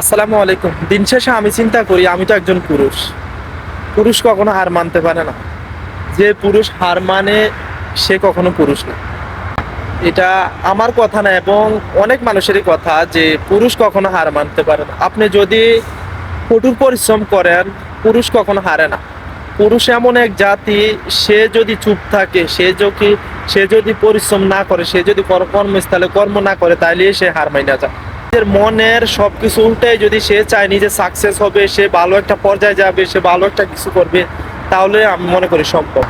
আসসালামু আলাইকুম। দিন শেষে আমি চিন্তা করি, আমি তো একজন পুরুষ। পুরুষ কখনো হার মানতে পারে না। যে পুরুষ হার মানে সে কখনো পুরুষ না। এটা আমার কথা না এবং অনেক মানুষেরই কথা যে পুরুষ কখনো হার মানতে পারে না। আপনি যদি কঠোর পরিশ্রম করেন, পুরুষ কখনো হারে না। পুরুষ এমন এক জাতি, সে যদি চুপ থাকে, সে যদি সে যদি পরিশ্রম না করে, সে যদি কর্মস্থলে কর্ম না করে তাহলে সে হার মাইনা যায়। নিজের মনের সবকিছু উল্টে যদি সে চায় নিজে সাকসেস হবে, সে ভালো একটা পর্যায়ে যাবে, সে ভালো একটা কিছু করবে, তাহলে আমি মনে করি সম্ভব।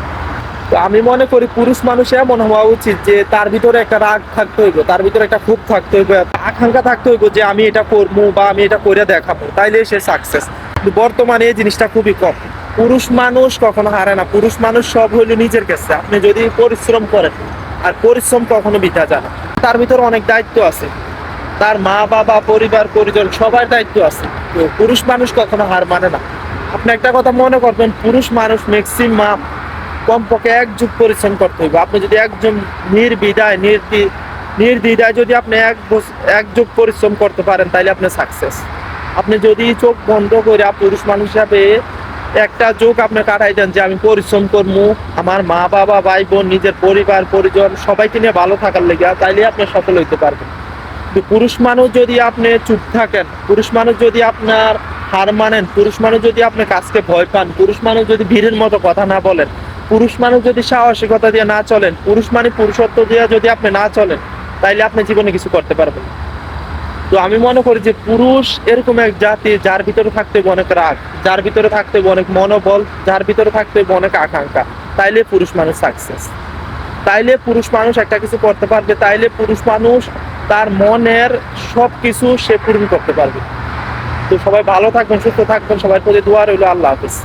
তো আমি মনে করি পুরুষ মানুষ এমন হওয়া উচিত যে তার ভিতরে একটা রাগ থাকতে হইব, তার ভিতরে একটা ক্ষোভ থাকতে হইব, আকাঙ্ক্ষা থাকতে হইব যে আমি এটা করব বা আমি এটা করে দেখাবো, তাইলে সে সাকসেস কিন্তু বর্তমানে এই জিনিসটা খুবই কম। পুরুষ মানুষ কখনো হারে না, পুরুষ মানুষ সব হইল নিজের কাছে। আপনি যদি পরিশ্রম করেন, আর পরিশ্রম কখনো বিধা যায় না। তার ভিতরে অনেক দায়িত্ব আছে। তার মা, বাবা, পরিবার, পরিজন সবার দায়িত্ব আছে। তো পুরুষ মানুষ কখনো হার মানে না। আপনি একটা কথা মনে করবেন, পুরুষ মানুষ ম্যাক্সিমাম কমপক্ষে এক যুগ পরিশ্রম করতে হইবে। আপনি যদি একজন নির্বিদায়, নির্দি, নির্দ্বিধায় যদি আপনি এক এক যুগ পরিশ্রম করতে পারেন তাহলে আপনি সাকসেস আপনি যদি চোখ বন্ধ করে পুরুষ মানুষ হিসাবে একটা যোগ আপনি কাটাই দেন যে আমি পরিশ্রম করব আমার মা, বাবা, ভাই, বোন, নিজের পরিবার, পরিজন সবাইকে নিয়ে ভালো থাকার লেগে তাইলে আপনি সফল হইতে পারবেন। পুরুষ মানুষ যদি আপনি চুপ থাকেন, পুরুষ মানুষ যদি আপনার হার মানেন, পুরুষ মানুষ যদি আপনি কাজকে ভয় পান, পুরুষ মানুষ যদি ভিড়ের মতো কথা না বলেন, পুরুষ মানুষ যদি সাহসিকতা দিয়ে না চলেন, পুরুষ মানে পুরুষত্ব দিয়ে যদি আপনি না চলেন, তাইলে আপনি জীবনে কিছু করতে পারবেন তো আমি মনে করি যে পুরুষ এরকম এক জাতি যার ভিতরে থাকতে অনেক রাগ, যার ভিতরে থাকতে অনেক মনোবল, যার ভিতরে থাকতে অনেক আকাঙ্ক্ষা, তাইলে পুরুষ মানুষ সাকসেস তাইলে পুরুষ মানুষ একটা কিছু করতে পারবে, তাইলে পুরুষ মানুষ তার মনের সব কিছু সে পূরণ করতে পারবে। তো সবাই ভালো থাকবেন, সুস্থ থাকবেন, সবাই প্রতি দোয়া রইল, আল্লাহ হাফিজ।